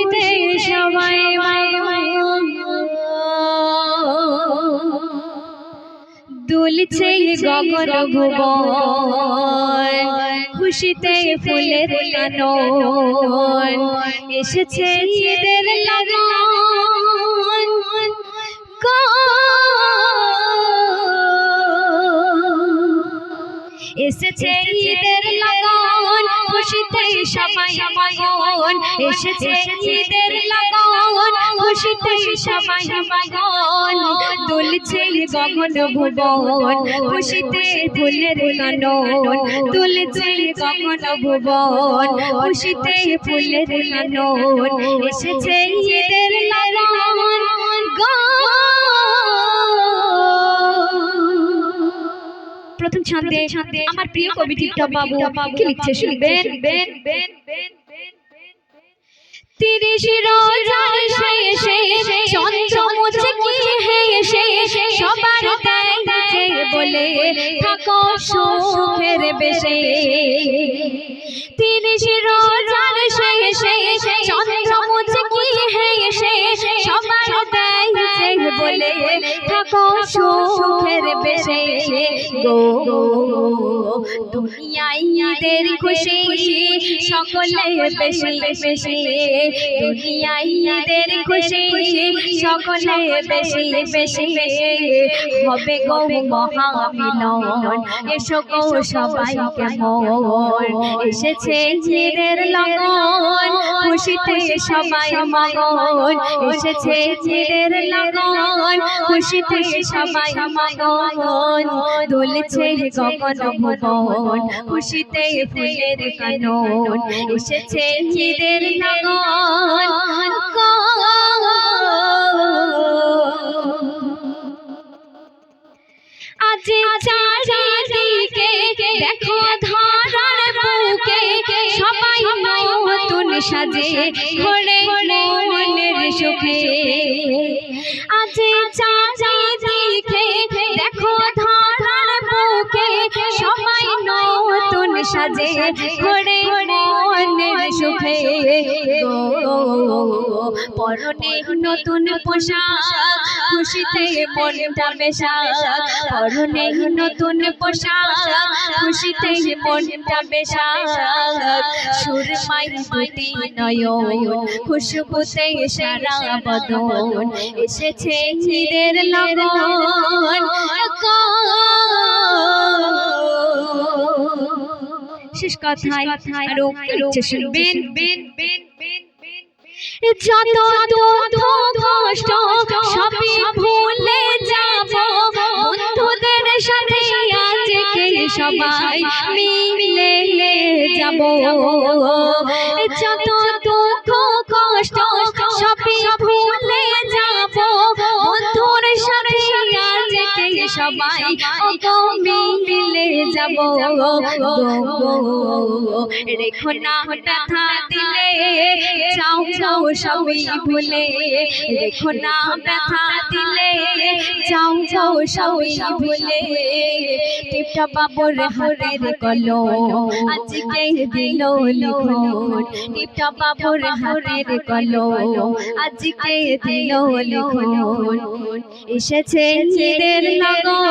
খুশিতে সবাই দুলছে গগন ভুবন খুশিতে ফুলে কানো এসেছে ঈদের লাগন। এসেছে ঈদের লাগন। খুশিতে সবাই মগন। এসেছে ঈদের লগন। খুশিতে সবাই মগন। দুলছে গগন ভুবন। খুশিতে ফুলের কানন। দুলছে গগন ভুবন। খুশিতে ফুলের কানন। এসেছে ছন্দে আমার প্রিয় কবি টিপটপ বাবু কি লিখছে শুনবেন? তিরিশ রোজার শেষে চন্দ্র মুচকি হেসে সবার দেখছে বলে থাকো সুখের বেশে। তিরিশ রোজার হেসে সবার বলে থাকো বেশে গো দুনিয়ায় ঈদের খুশি সকলে বেশি বেশি। দুনিয়ায় ঈদের খুশি সকলে বেশি বেশি হবে গো মহামিলন এসো গো সবাই কেমন এসেছে ঈদের লগন, খুশিতে সবাই মগন এসেছে ঈদের লগন, খুশিতে সবাই মগন দুলছে গগন ভুবন খুশিতে ফুলের কানন। এসেছে ঈদের লগন সাজে ঘরে মনের সুখে। আছে চারিদিকে ঘরে মনের সুখে পরনে নতুন পোশাক, খুশিতে মনটা বেশাক। পরনে নতুন পোশাক, খুশিতে মনটা বেশাক। সুরমাই দুটি নয়ন, খুশবুতে সারা বদন। এসেছে ঈদের লগন শেষ কথায় আরও ইচ্ছে শুনবেন বেন বেন বেন যত দুঃখ কষ্ট সবই ভুলে যাব। বন্ধুদের সাথে আজকে সবাই মিলে যাব। যত সবাই মিলে যাব। রেখো না ব্যথা দিলে যাও যাও সবই ভুলে। রেখো না ব্যথা দিলে যাও যাও সবই ভুলে। টিপটা বাবুর হাতের কলো আজকে দিল লিখন। টিপটা বাবুর হাতের কলো আজকে দিল লিখন। এসেছে নিজের লগন